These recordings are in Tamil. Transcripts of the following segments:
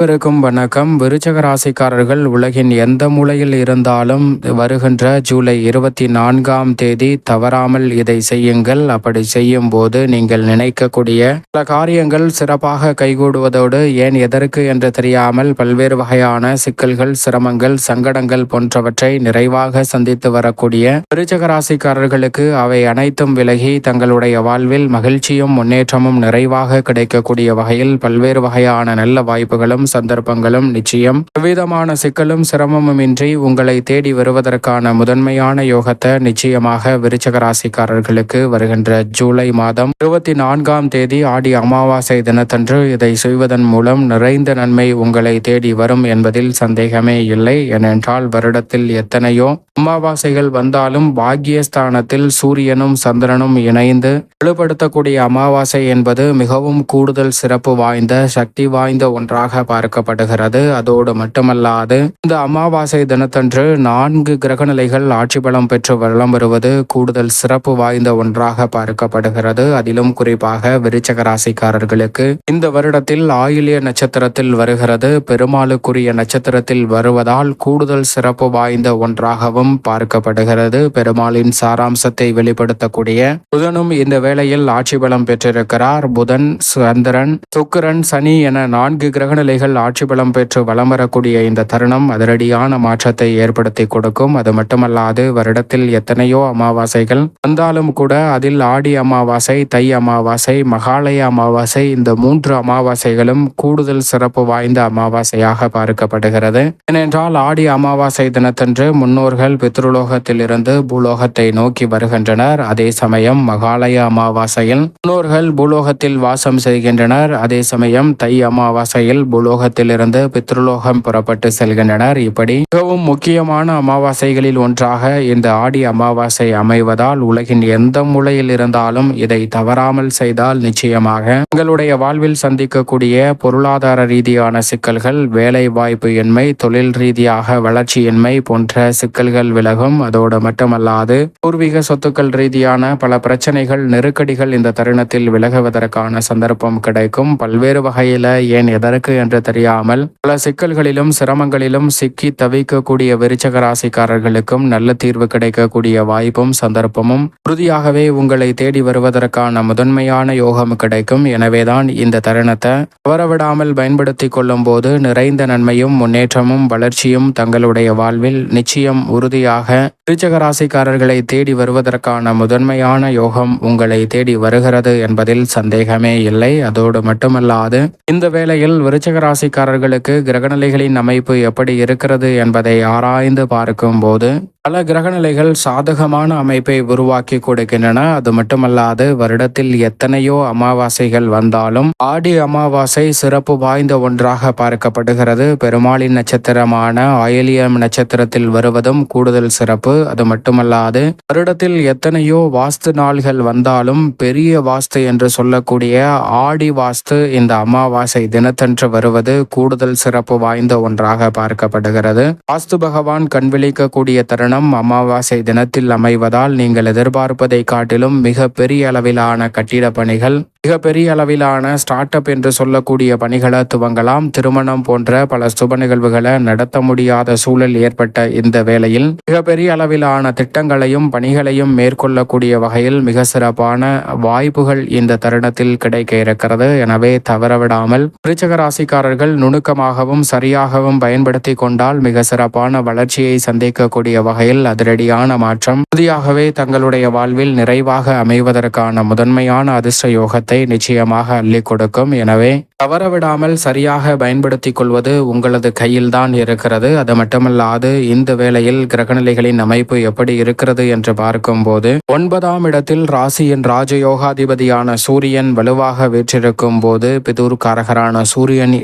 அனைவருக்கும் வணக்கம். விருச்சக ராசிக்காரர்கள் உலகின் எந்த மூலையில் இருந்தாலும் வருகின்ற ஜூலை இருபத்தி நான்காம் தேதி தவறாமல் இதை செய்யுங்கள். அப்படி செய்யும் போது நீங்கள் நினைக்கக்கூடிய பல காரியங்கள் சிறப்பாக கைகூடுவதோடு ஏன் எதற்கு என்று தெரியாமல் பல்வேறு வகையான சிக்கல்கள் சிரமங்கள் சங்கடங்கள் போன்றவற்றை நிறைவாக சந்தித்து வரக்கூடிய விருச்சக ராசிக்காரர்களுக்கு அவை அனைத்தும் விலகி தங்களுடைய வாழ்வில் மகிழ்ச்சியும் முன்னேற்றமும் நிறைவாக கிடைக்கக்கூடிய வகையில் பல்வேறு வகையான நல்ல வாய்ப்புகளும் சந்தர்ப்பங்களும் நிச்சயம். எவ்விதமான சிக்கலும் சிரமமும் இன்றி உங்களை தேடி வருவதற்கான முதன்மையான யோகத்தை நிச்சயமாக விருச்சக ராசிக்காரர்களுக்கு வருகின்ற ஜூலை மாதம் இருபத்தி நான்காம் தேதி ஆடி அமாவாசை தினத்தன்று இதை செய்வதன் மூலம் நிறைந்த நன்மை உங்களை தேடி வரும் என்பதில் சந்தேகமே இல்லை. ஏனென்றால் வருடத்தில் எத்தனையோ அமாவாசைகள் வந்தாலும் பாக்கியஸ்தானத்தில் சூரியனும் சந்திரனும் இணைந்து வலுப்படுத்தக்கூடிய அமாவாசை என்பது மிகவும் கூடுதல் சிறப்பு வாய்ந்த சக்தி வாய்ந்த ஒன்றாக பார்க்கப்படுகிறது அதோடு மட்டுமல்லாது இந்த அமாவாசை தினத்தன்று நான்கு கிரகநிலைகள் ஆட்சி பலம் பெற்று வளம் வருவது கூடுதல் சிறப்பு வாய்ந்த ஒன்றாக பார்க்கப்படுகிறது. அதிலும் குறிப்பாக விருச்சக ராசிக்காரர்களுக்கு இந்த வருடத்தில் ஆயிலிய நட்சத்திரத்தில் வருகிறது. பெருமாளுக்குரிய நட்சத்திரத்தில் வருவதால் கூடுதல் சிறப்பு வாய்ந்த ஒன்றாகவும் பார்க்கப்படுகிறது. பெருமாளின் சாராம்சத்தை வெளிப்படுத்தக்கூடிய புதனும் இந்த வேளையில் ஆட்சி பலம் பெற்றிருக்கிறார். புதன் சந்திரன் சுக்கிரன் சனி என நான்கு கிரகநிலைகள் ஆட்சி பலம் பெற்று வலம் வரக்கூடிய இந்த தருணம் அதிரடியான மாற்றத்தை ஏற்படுத்தி கொடுக்கும். அது மட்டுமல்லாது வருடத்தில் எத்தனையோ அமாவாசைகள் வந்தாலும் கூட அதில் ஆடி அமாவாசை தை அமாவாசை மகாலய அமாவாசை இந்த மூன்று அமாவாசைகளும் கூடுதல் சிறப்பு வாய்ந்த அமாவாசையாக பார்க்கப்படுகிறது. ஏனென்றால் ஆடி அமாவாசை தினத்தன்று முன்னோர்கள் பித்ருலோகத்தில் இருந்து பூலோகத்தை நோக்கி வருகின்றனர். அதே சமயம் மகாலய அமாவாசையில் முன்னோர்கள் பூலோகத்தில் வாசம் செய்கின்றனர். அதே சமயம் தை அமாவாசையில் பரலோகத்திலிருந்து பித்ருலோகம் புறப்பட்டு செல்கின்றனர். இப்படி மிகவும் முக்கியமான அமாவாசைகளில் ஒன்றாக இந்த ஆடி அமாவாசை அமைவதால் உலகின் எந்த மூலையில் இருந்தாலும் இதை தவறாமல் செய்தால் நிச்சயமாக உங்களுடைய வாழ்வில் சந்திக்கக்கூடிய பொருளாதார ரீதியான சிக்கல்கள் வேலை வாய்ப்பு இன்மை தொழில் ரீதியாக வளர்ச்சியின்மை போன்ற சிக்கல்கள் விலகும். அதோடு மட்டுமல்லாது பூர்வீக சொத்துக்கள் ரீதியான பல பிரச்சனைகள் நெருக்கடிகள் இந்த தருணத்தில் விலகுவதற்கான சந்தர்ப்பம் கிடைக்கும். பல்வேறு வகையில ஏன் எதற்கு என்று தெரியாமல் பல சிக்கல்களிலும் சிரமங்களிலும் சிக்கி தவிக்கக்கூடிய விருச்சக ராசிக்காரர்களுக்கும் நல்ல தீர்வு கிடைக்கக்கூடிய வாய்ப்பும் சந்தர்ப்பமும் உறுதியாகவே உங்களை தேடி வருவதற்கான முதன்மையான யோகம் கிடைக்கும். எனவேதான் இந்த தருணத்தை தவறவிடாமல் பயன்படுத்திக் கொள்ளும் போது நிறைந்த நன்மையும் முன்னேற்றமும் வளர்ச்சியும் தங்களுடைய வாழ்வில் நிச்சயம் உறுதியாக விருச்சக ராசிக்காரர்களை தேடி வருவதற்கான முதன்மையான யோகம் உங்களை தேடி வருகிறது என்பதில் சந்தேகமே இல்லை. அதோடு மட்டுமல்லாது இந்த வேளையில் விருச்சக ராசிக்காரர்களுக்கு கிரகநிலைகளின் அமைப்பு எப்படி இருக்கிறது என்பதை ஆராய்ந்து பார்க்கும்போது பல கிரகநிலைகள் சாதகமான அமைப்பை உருவாக்கி கொடுக்கின்றன. அது மட்டுமல்லாது வருடத்தில் எத்தனையோ அமாவாசைகள் வந்தாலும் ஆடி அமாவாசை சிறப்பு வாய்ந்த ஒன்றாக பார்க்கப்படுகிறது. பெருமாளின் நட்சத்திரமான ஆயிலியம் நட்சத்திரத்தில் வருவதும் கூடுதல் சிறப்பு. அது மட்டுமல்லாது வருடத்தில் எத்தனையோ வாஸ்து நாள்கள் வந்தாலும் பெரிய வாஸ்து என்று சொல்லக்கூடிய ஆடி வாஸ்து இந்த அமாவாசை தினத்தன்று வருவது கூடுதல் சிறப்பு வாய்ந்த ஒன்றாக பார்க்கப்படுகிறது. வாஸ்து பகவான் கண்விழிக்கக்கூடிய தருணம் அமாவாசை தினத்தில் அமைவதால் நீங்கள் எதிர்பார்ப்பதை காட்டிலும் மிக பெரிய அளவிலான கட்டிட பணிகள் மிகப்பெரிய அளவிலான ஸ்டார்ட் அப் என்று சொல்லக்கூடிய பணிகளை துவங்கலாம். திருமணம் போன்ற பல சுப நிகழ்வுகளை நடத்த முடியாத சூழல் ஏற்பட்ட இந்த வேளையில் மிகப்பெரிய அளவிலான திட்டங்களையும் பணிகளையும் மேற்கொள்ளக்கூடிய வகையில் மிக சிறப்பான வாய்ப்புகள் இந்த தருணத்தில் கிடைக்க இருக்கிறது. எனவே தவறவிடாமல் விருச்சக ராசிக்காரர்கள் நுணுக்கமாகவும் சரியாகவும் பயன்படுத்தி கொண்டால் மிக சிறப்பான வளர்ச்சியை சந்திக்கக்கூடிய வகையில் அதிரடியான மாற்றம் உறுதியாகவே தங்களுடைய வாழ்வில் நிறைவாக அமைவதற்கான முதன்மையான அதிர்ஷ்ட யோகத்தை நிச்சயமாக அள்ளி கொடுக்கும். எனவே தவறவிடாமல் சரியாக பயன்படுத்திக் கொள்வது உங்களது கையில்தான் இருக்கிறது. அது மட்டுமல்லாது இந்த வேளையில் கிரகநிலைகளின் அமைப்பு எப்படி இருக்கிறது என்று பார்க்கும்போது ஒன்பதாம் இடத்தில் ராசியின் ராஜயோகாதிபதியான சூரியன் வலுவாக வீற்றிருக்கும் போது பிதூர்காரகரான சூரியன்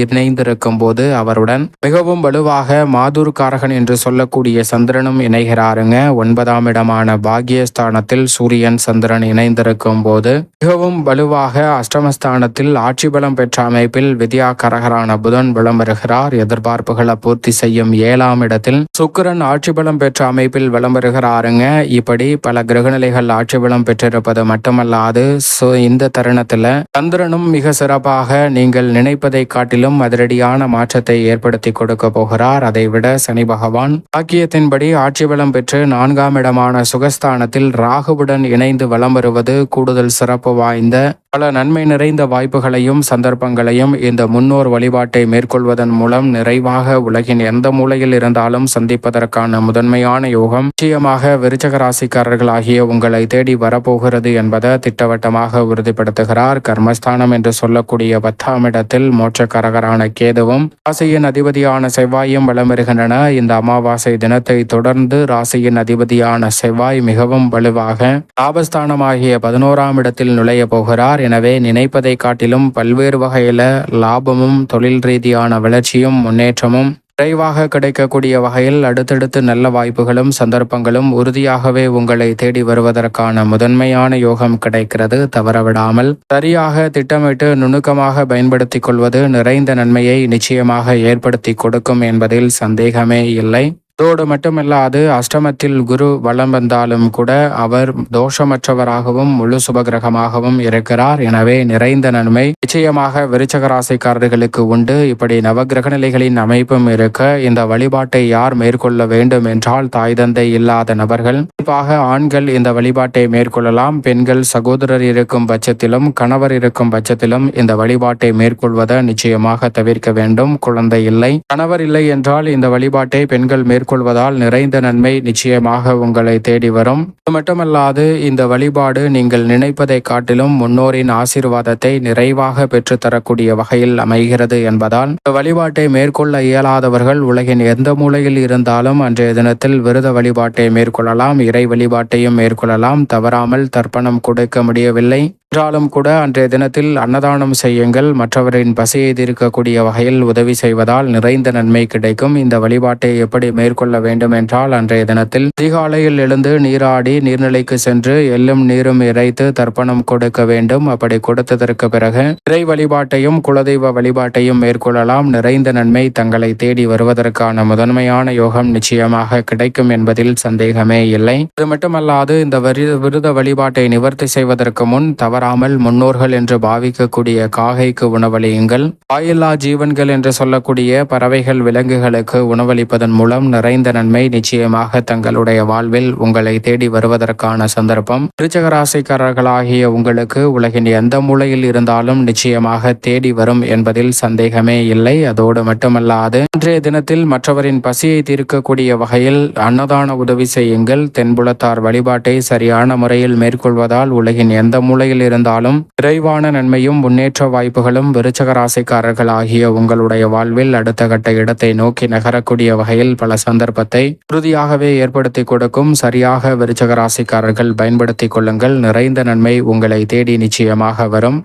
இணைந்திருக்கும் போது அவருடன் மிகவும் வலுவாக மாதூர்காரகன் என்று சொல்லக்கூடிய சந்திரனும் இணைகிறாருங்க. ஒன்பதாம் இடமான பாக்யஸ்தானத்தில் சூரியன் சந்திரன் இணைந்திருக்கும் போது மிகவும் வலுவாக அஷ்டமஸ்தானத்தில் ஆட்சி பலம் பெற்ற அமைப்பில் வித்யா கரகரான புதன் விளம்பருகிறார். எதிர்பார்ப்புகளை பூர்த்தி செய்யும் ஏழாம் இடத்தில் சுக்கிரன் ஆட்சி பலம் பெற்ற அமைப்பில் விளம்பருகிறாருங்க. இப்படி பல கிரகநிலைகள் ஆட்சி பலம் பெற்றிருப்பது மட்டுமல்லாது சோ இந்த தருணத்துல சந்திரனும் மிக சிறப்பாக நீங்கள் நினைப்பதை காட்டிலும் அதிரடியான மாற்றத்தை ஏற்படுத்தி கொடுக்க போகிறார். அதைவிட சனி பகவான் பாக்கியத்தின்படி ஆட்சி பலம் பெற்று நான்காம் இடமான சுகஸ்தானத்தில் ராகுவுடன் இணைந்து வலம் வருவது கூடுதல் சிறப்பு வாய்ந்த 있는데 பல நன்மை நிறைந்த வாய்ப்புகளையும் சந்தர்ப்பங்களையும் இந்த முன்னோர் வழிபாட்டை மேற்கொள்வதன் மூலம் நிறைவாக உலகின் எந்த மூலையில் இருந்தாலும் சந்திப்பதற்கான முதன்மையான யோகம். நிச்சயமாக விருச்சக ராசிக்காரர்களாகிய உங்களை தேடி வரப்போகிறது என்பதை திட்டவட்டமாக உறுதிப்படுத்துகிறார். கர்மஸ்தானம் என்று சொல்லக்கூடிய பத்தாம் இடத்தில் மோட்சக்காரகரான கேதுவும் ராசியின் அதிபதியான செவ்வாயும் வளமிருகின்றன இந்த அமாவாசை தினத்தை தொடர்ந்து ராசியின் அதிபதியான செவ்வாய் மிகவும் வலுவாக லாபஸ்தானமாகிய பதினோராம் இடத்தில் நுழைய போகிறார். எனவே நினைப்பதை காட்டிலும் பல்வேறு வகையில லாபமும் தொழில் ரீதியான வளர்ச்சியும் முன்னேற்றமும் விரைவாக கிடைக்கக்கூடிய வகையில் அடுத்தடுத்து நல்ல வாய்ப்புகளும் சந்தர்ப்பங்களும் உறுதியாகவே உங்களை தேடி வருவதற்கான முதன்மையான யோகம் கிடைக்கிறது. தவறவிடாமல் சரியாக திட்டமிட்டு நுணுக்கமாக பயன்படுத்திக் கொள்வது நிறைந்த நன்மையை நிச்சயமாக ஏற்படுத்தி கொடுக்கும் என்பதில் சந்தேகமே இல்லை. அதோடு மட்டுமில்லாது அஷ்டமத்தில் குரு வலம் வந்தாலும் கூட அவர் தோஷமற்றவராகவும் முழு சுபகிரகமாகவும் இருக்கிறார். எனவே நிறைந்த நன்மை. நிச்சயமாக விருச்சக ராசிக்காரர்களுக்கு உண்டு. இப்படி நவகிரக நிலைகளின் அமைப்பும் இருக்க இந்த வழிபாட்டை யார் மேற்கொள்ள வேண்டும் என்றால் தாய் தந்தை இல்லாத நபர்கள். குறிப்பாக ஆண்கள் இந்த வழிபாட்டை மேற்கொள்ளலாம். பெண்கள் சகோதரர் இருக்கும் பட்சத்திலும் கணவர் இருக்கும் பட்சத்திலும் இந்த வழிபாட்டை மேற்கொள்வதை நிச்சயமாக தவிர்க்க வேண்டும். குழந்தை இல்லை. கணவர் இல்லை என்றால் இந்த வழிபாட்டை பெண்கள் மேற்கொள்வதால் நிறைந்த நன்மை நிச்சயமாக உங்களை தேடி வரும். அது மட்டுமல்லாது இந்த வழிபாடு நீங்கள் நினைப்பதை காட்டிலும் முன்னோரின் ஆசீர்வாதத்தை நிறைவாக பெற்றுத்தரக்கூடிய வகையில் அமைகிறது என்பதால் இந்த வழிபாட்டை மேற்கொள்ள இயலாதவர்கள் உலகின் எந்த மூலையில் இருந்தாலும் அன்றைய தினத்தில் விரத வழிபாட்டை மேற்கொள்ளலாம் இறை வழிபாட்டையும் மேற்கொள்ளலாம். தவறாமல் தர்ப்பணம் கொடுக்க முடியவில்லை. என்றாலும் கூட அன்றைய தினத்தில் அன்னதானம் செய்யுங்கள். மற்றவரின் பசியை தீர்க்கக்கூடிய வகையில் உதவி செய்வதால் நிறைந்த நன்மை கிடைக்கும். இந்த வழிபாட்டை எப்படி மேற்கொள்ள வேண்டும் என்றால் அன்றைய தினத்தில் அதிகாலையில் எழுந்து நீராடி நீர்நிலைக்கு சென்று எள்ளும் நீரும் இறைத்து தர்ப்பணம் கொடுக்க வேண்டும். அப்படி கொடுத்ததற்கு பிறகு இறை வழிபாட்டையும் குலதெய்வ வழிபாட்டையும் மேற்கொள்ளலாம். நிறைந்த நன்மை தங்களை தேடி வருவதற்கான முதன்மையான யோகம் நிச்சயமாக கிடைக்கும் என்பதில் சந்தேகமே இல்லை. அது மட்டுமல்லாது இந்த வரி விருத வழிபாட்டை நிவர்த்தி செய்வதற்கு முன் வராமல் முன்னோர்கள் என்று பாவிக்கக்கூடிய காகைக்கு உணவளியுங்கள். வாயில்லா ஜீவன்கள் என்று சொல்லக்கூடிய பறவைகள் விலங்குகளுக்கு உணவளிப்பதன் மூலம் நிறைந்த நன்மை நிச்சயமாக தங்களுடைய வாழ்வில் உங்களை தேடி வருவதற்கான சந்தர்ப்பம். திருச்சகராசிக்காரர்களாகிய உங்களுக்கு உலகின் எந்த மூலையில் இருந்தாலும் நிச்சயமாக தேடி வரும் என்பதில் சந்தேகமே இல்லை. அதோடு மட்டுமல்லாது அன்றைய தினத்தில் மற்றவரின் பசியை தீர்க்கக்கூடிய வகையில் அன்னதான உதவி செய்யுங்கள். தென்புலத்தார் வழிபாட்டை சரியான முறையில் மேற்கொள்வதால் உலகின் எந்த மூலையில் இருந்தாலும் விரைவான நன்மையும் முன்னேற்ற வாய்ப்புகளும் விருச்சக ராசிக்காரர்கள் ஆகிய உங்களுடைய வாழ்வில் அடுத்த கட்ட இடத்தை நோக்கி நகரக்கூடிய வகையில் பல சந்தர்ப்பத்தை உறுதியாகவே ஏற்படுத்தி கொடுக்கும் சரியாக விருச்சக ராசிக்காரர்கள் பயன்படுத்திக் கொள்ளுங்கள். நிறைந்த நன்மை உங்களை தேடி நிச்சயமாக வரும்.